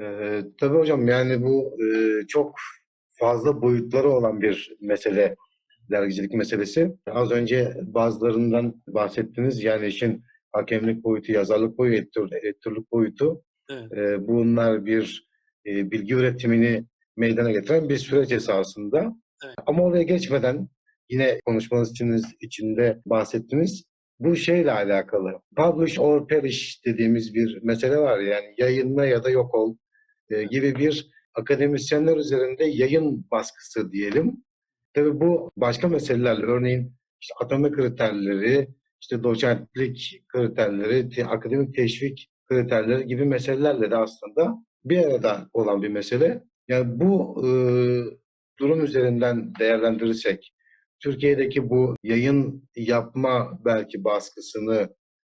Ee, tabii hocam yani bu e, çok fazla boyutları olan bir mesele, dergicilik meselesi. Az önce bazılarından bahsettiniz. Yani işin hakemlik boyutu, yazarlık boyutu, editör, editörlük boyutu. Evet. Ee, bunlar bir e, bilgi üretimini meydana getiren bir süreç esasında. Evet. Ama oraya geçmeden yine konuşmanız için, içinde bahsettiniz. Bu şeyle alakalı. Publish or perish dediğimiz bir mesele var. Yani yayınla ya da yok ol e, gibi bir akademisyenler üzerinde yayın baskısı diyelim. Tabii bu başka meselelerle örneğin işte atama kriterleri, işte doçentlik kriterleri, te- akademik teşvik kriterleri gibi meselelerle de aslında bir arada olan bir mesele. Yani bu e, durum üzerinden değerlendirirsek Türkiye'deki bu yayın yapma belki baskısını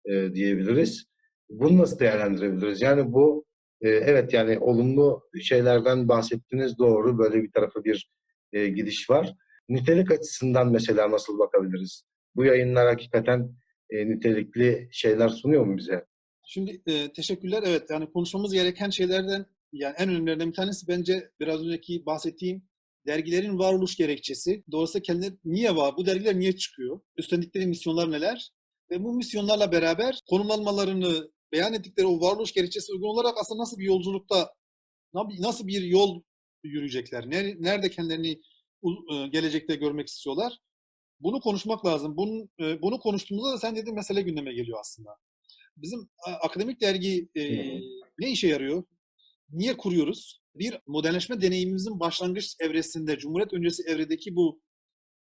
e, diyebiliriz. Bunu nasıl değerlendirebiliriz? Yani bu evet yani olumlu şeylerden bahsettiniz doğru böyle bir tarafa bir e, gidiş var. Nitelik açısından mesela nasıl bakabiliriz? Bu yayınlar hakikaten e, nitelikli şeyler sunuyor mu bize? Şimdi e, teşekkürler. Evet yani konuşmamız gereken şeylerden yani en önemlilerinden bir tanesi bence biraz önceki bahsettiğim dergilerin varoluş gerekçesi. Dolayısıyla kendileri niye var? Bu dergiler niye çıkıyor? Üstlendikleri misyonlar neler? Ve bu misyonlarla beraber konumlanmalarını beyan ettikleri o varoluş gerekçesi uygun olarak aslında nasıl bir yolculukta nasıl bir yol yürüyecekler? Ner- Nerede kendilerini e, gelecekte görmek istiyorlar? Bunu konuşmak lazım. Bunun, e, bunu konuştuğumuzda da sen dediğin mesele gündeme geliyor aslında. Bizim akademik dergi e, ne işe yarıyor? Niye kuruyoruz? Bir modernleşme deneyimimizin başlangıç evresinde, Cumhuriyet öncesi evredeki bu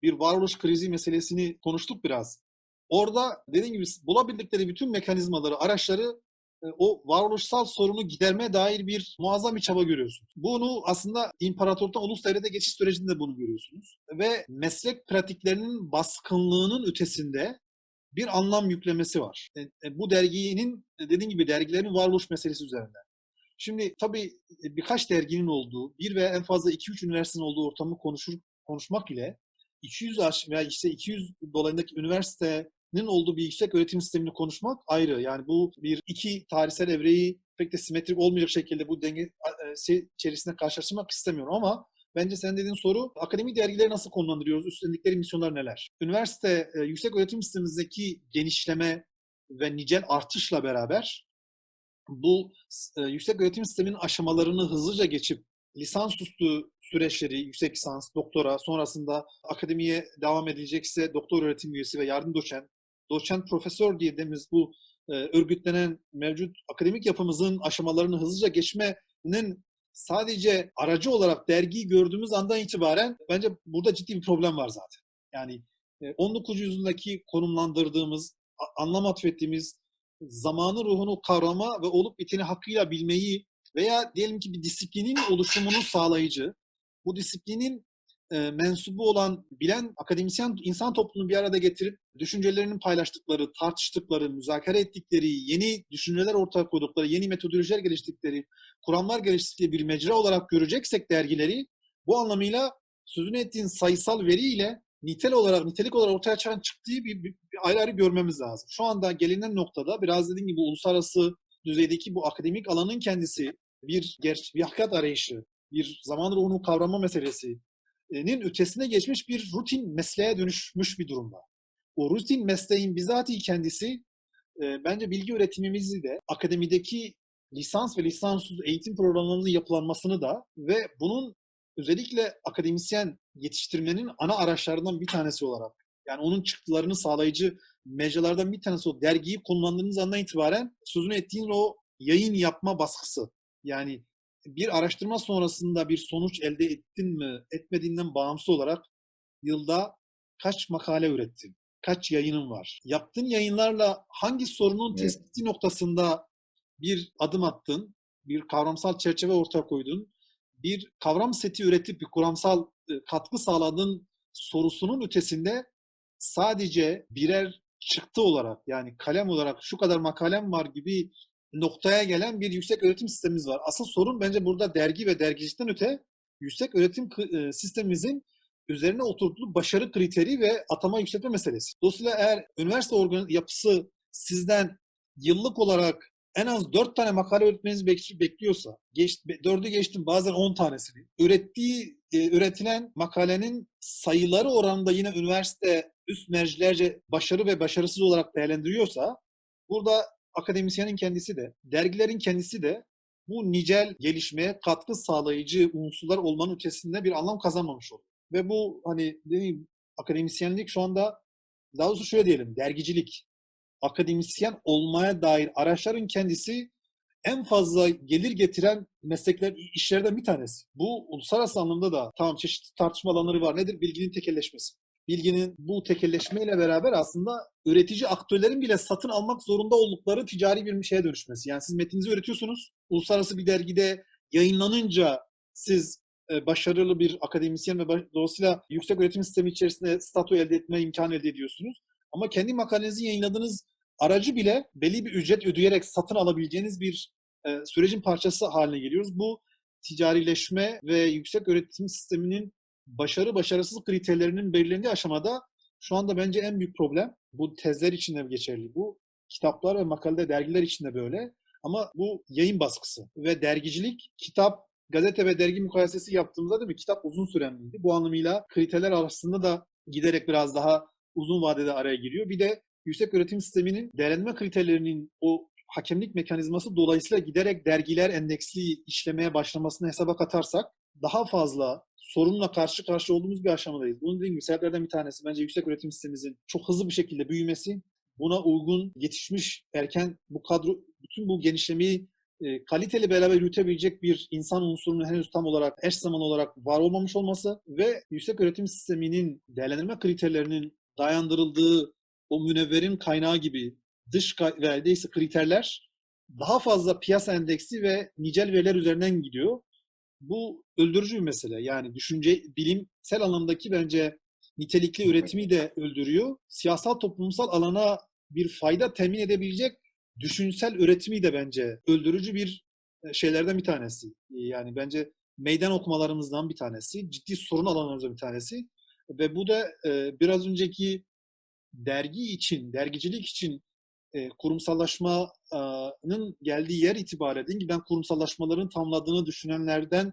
bir varoluş krizi meselesini konuştuk biraz. Orada dediğim gibi bulabildikleri bütün mekanizmaları, araçları e, o varoluşsal sorunu gidermeye dair bir muazzam bir çaba görüyorsunuz. Bunu aslında imparatorluktan ulus devlete geçiş sürecinde bunu görüyorsunuz. Ve meslek pratiklerinin baskınlığının ötesinde bir anlam yüklemesi var. E, e, Bu derginin dediğim gibi dergilerin varoluş meselesi üzerinde. Şimdi tabii birkaç derginin olduğu, bir veya en fazla 2-3 üniversitenin olduğu ortamı konuşur, konuşmak ile 200 aş veya işte 200 dolayındaki üniversitenin olduğu bir yüksek öğretim sistemini konuşmak ayrı. Yani bu bir iki tarihsel evreyi pek de simetrik olmayacak şekilde bu denge e, içerisinde karşılaştırmak istemiyorum ama Bence sen dediğin soru akademik dergileri nasıl konumlandırıyoruz? Üstlendikleri misyonlar neler? Üniversite e, yüksek öğretim sistemimizdeki genişleme ve nicel artışla beraber bu e, yüksek öğretim sisteminin aşamalarını hızlıca geçip lisansüstü süreçleri, yüksek lisans, doktora, sonrasında akademiye devam edilecekse doktor öğretim üyesi ve yardım doçent, doçent profesör diye dediğimiz bu e, örgütlenen mevcut akademik yapımızın aşamalarını hızlıca geçmenin sadece aracı olarak dergiyi gördüğümüz andan itibaren bence burada ciddi bir problem var zaten. Yani e, 19. yüzyıldaki konumlandırdığımız, anlam atfettiğimiz zamanı ruhunu kavrama ve olup biteni hakkıyla bilmeyi veya diyelim ki bir disiplinin oluşumunu sağlayıcı, bu disiplinin e, mensubu olan bilen akademisyen insan toplumunu bir arada getirip düşüncelerinin paylaştıkları, tartıştıkları, müzakere ettikleri, yeni düşünceler ortaya koydukları, yeni metodolojiler geliştirdikleri, kuramlar geliştirdikleri bir mecra olarak göreceksek dergileri bu anlamıyla sözünü ettiğin sayısal veriyle nitel olarak, nitelik olarak ortaya çıkan çıktığı bir, bir, bir ayrı ayrı görmemiz lazım. Şu anda gelinen noktada biraz dediğim gibi uluslararası düzeydeki bu akademik alanın kendisi bir, ger bir hakikat arayışı, bir zaman ruhunu kavrama meselesinin ötesine geçmiş bir rutin mesleğe dönüşmüş bir durumda. O rutin mesleğin bizatihi kendisi e, bence bilgi üretimimizi de akademideki lisans ve lisansüstü eğitim programlarının yapılanmasını da ve bunun özellikle akademisyen yetiştirmenin ana araçlarından bir tanesi olarak yani onun çıktılarını sağlayıcı mecralardan bir tanesi o dergiyi kullandığınız andan itibaren sözünü ettiğin o yayın yapma baskısı. Yani bir araştırma sonrasında bir sonuç elde ettin mi, etmediğinden bağımsız olarak yılda kaç makale ürettin? Kaç yayının var? Yaptığın yayınlarla hangi sorunun Evet. tespiti noktasında bir adım attın, bir kavramsal çerçeve ortaya koydun, bir kavram seti üretip bir kuramsal katkı sağladığın sorusunun ötesinde sadece birer çıktı olarak yani kalem olarak şu kadar makalem var gibi noktaya gelen bir yüksek öğretim sistemimiz var. Asıl sorun bence burada dergi ve dergicilikten öte yüksek öğretim e, sistemimizin üzerine oturttuğu başarı kriteri ve atama yükseltme meselesi. Dolayısıyla eğer üniversite organ yapısı sizden yıllık olarak en az 4 tane makale üretmenizi bek- bekliyorsa, geç, be- dördü geçtim bazen 10 tanesini, ürettiği, e, üretilen makalenin sayıları oranında yine üniversite üst mercilerce başarı ve başarısız olarak değerlendiriyorsa, burada akademisyenin kendisi de, dergilerin kendisi de bu nicel gelişmeye katkı sağlayıcı unsurlar olmanın ötesinde bir anlam kazanmamış oluyor. Ve bu hani dediğim akademisyenlik şu anda daha doğrusu şöyle diyelim dergicilik akademisyen olmaya dair araçların kendisi en fazla gelir getiren meslekler, işlerden bir tanesi. Bu uluslararası anlamda da tamam çeşitli tartışma alanları var. Nedir? Bilginin tekelleşmesi. Bilginin bu tekelleşmeyle beraber aslında üretici aktörlerin bile satın almak zorunda oldukları ticari bir şeye dönüşmesi. Yani siz metninizi üretiyorsunuz. Uluslararası bir dergide yayınlanınca siz e, başarılı bir akademisyen ve dolayısıyla yüksek öğretim sistemi içerisinde statü elde etme imkanı elde ediyorsunuz. Ama kendi makalenizi yayınladığınız aracı bile belli bir ücret ödeyerek satın alabileceğiniz bir e, sürecin parçası haline geliyoruz. Bu ticarileşme ve yüksek öğretim sisteminin başarı başarısız kriterlerinin belirlendiği aşamada şu anda bence en büyük problem bu tezler için de geçerli. Bu kitaplar ve makale dergiler için de böyle. Ama bu yayın baskısı ve dergicilik, kitap, gazete ve dergi mukayesesi yaptığımızda değil mi? Kitap uzun sürenliydi. Bu anlamıyla kriterler arasında da giderek biraz daha uzun vadede araya giriyor. Bir de yüksek öğretim sisteminin değerlendirme kriterlerinin o hakemlik mekanizması dolayısıyla giderek dergiler endeksli işlemeye başlamasını hesaba katarsak daha fazla sorunla karşı karşıya olduğumuz bir aşamadayız. Bunun dediğim gibi sebeplerden bir tanesi bence yüksek öğretim sistemimizin çok hızlı bir şekilde büyümesi, buna uygun yetişmiş erken bu kadro, bütün bu genişlemeyi e, kaliteli beraber yürütebilecek bir insan unsurunun henüz tam olarak eş zaman olarak var olmamış olması ve yüksek öğretim sisteminin değerlendirme kriterlerinin dayandırıldığı o münevverin kaynağı gibi dış verdiyse kriterler daha fazla piyasa endeksi ve nicel veriler üzerinden gidiyor. Bu öldürücü bir mesele. Yani düşünce bilimsel anlamdaki bence nitelikli üretimi de öldürüyor. Siyasal toplumsal alana bir fayda temin edebilecek düşünsel üretimi de bence öldürücü bir e, şeylerden bir tanesi. Yani bence meydan okumalarımızdan bir tanesi, ciddi sorun alanlarımızdan bir tanesi. Ve bu da e, biraz önceki dergi için, dergicilik için e, kurumsallaşmanın geldiği yer itibariyle dediğim gibi ben kurumsallaşmaların tamladığını düşünenlerden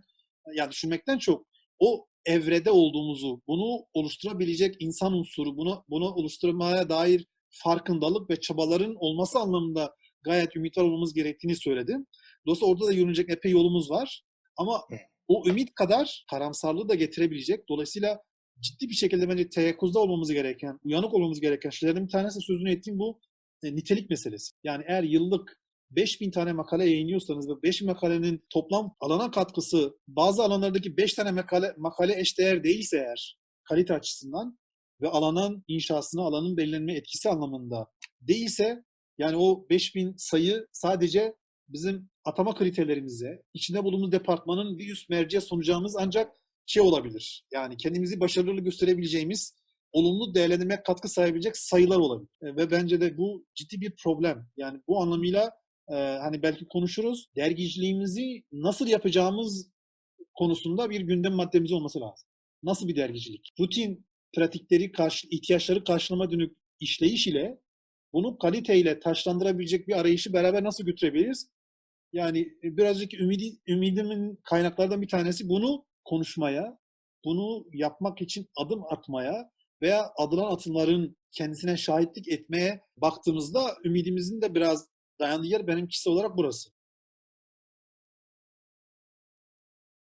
yani düşünmekten çok o evrede olduğumuzu, bunu oluşturabilecek insan unsuru, bunu bunu oluşturmaya dair farkındalık ve çabaların olması anlamında gayet ümit olmamız gerektiğini söyledim. Dolayısıyla orada da yürünecek epey yolumuz var. Ama o ümit kadar karamsarlığı da getirebilecek. Dolayısıyla ciddi bir şekilde bence teyakkuzda olmamız gereken, uyanık olmamız gereken şeylerden bir tanesi sözünü ettiğim bu nitelik meselesi. Yani eğer yıllık 5000 tane makale yayınlıyorsanız ve 5000 makalenin toplam alana katkısı bazı alanlardaki 5 tane makale, makale eşdeğer değilse eğer kalite açısından ve alanın inşasına, alanın belirlenme etkisi anlamında değilse yani o 5000 sayı sadece bizim atama kriterlerimize, içinde bulunduğumuz departmanın bir üst merceğe sunacağımız ancak şey olabilir. Yani kendimizi başarılı gösterebileceğimiz, olumlu değerlendirmeye katkı sağlayabilecek sayılar olabilir. E, ve bence de bu ciddi bir problem. Yani bu anlamıyla e, hani belki konuşuruz. Dergiciliğimizi nasıl yapacağımız konusunda bir gündem maddemiz olması lazım. Nasıl bir dergicilik? Rutin pratikleri, karşı, ihtiyaçları karşılama dönük işleyiş ile bunu kaliteyle taşlandırabilecek bir arayışı beraber nasıl götürebiliriz? Yani e, birazcık ümidi, ümidimin kaynaklardan bir tanesi bunu konuşmaya, bunu yapmak için adım atmaya veya adılan atımların kendisine şahitlik etmeye baktığımızda ümidimizin de biraz dayandığı yer benim kişisel olarak burası.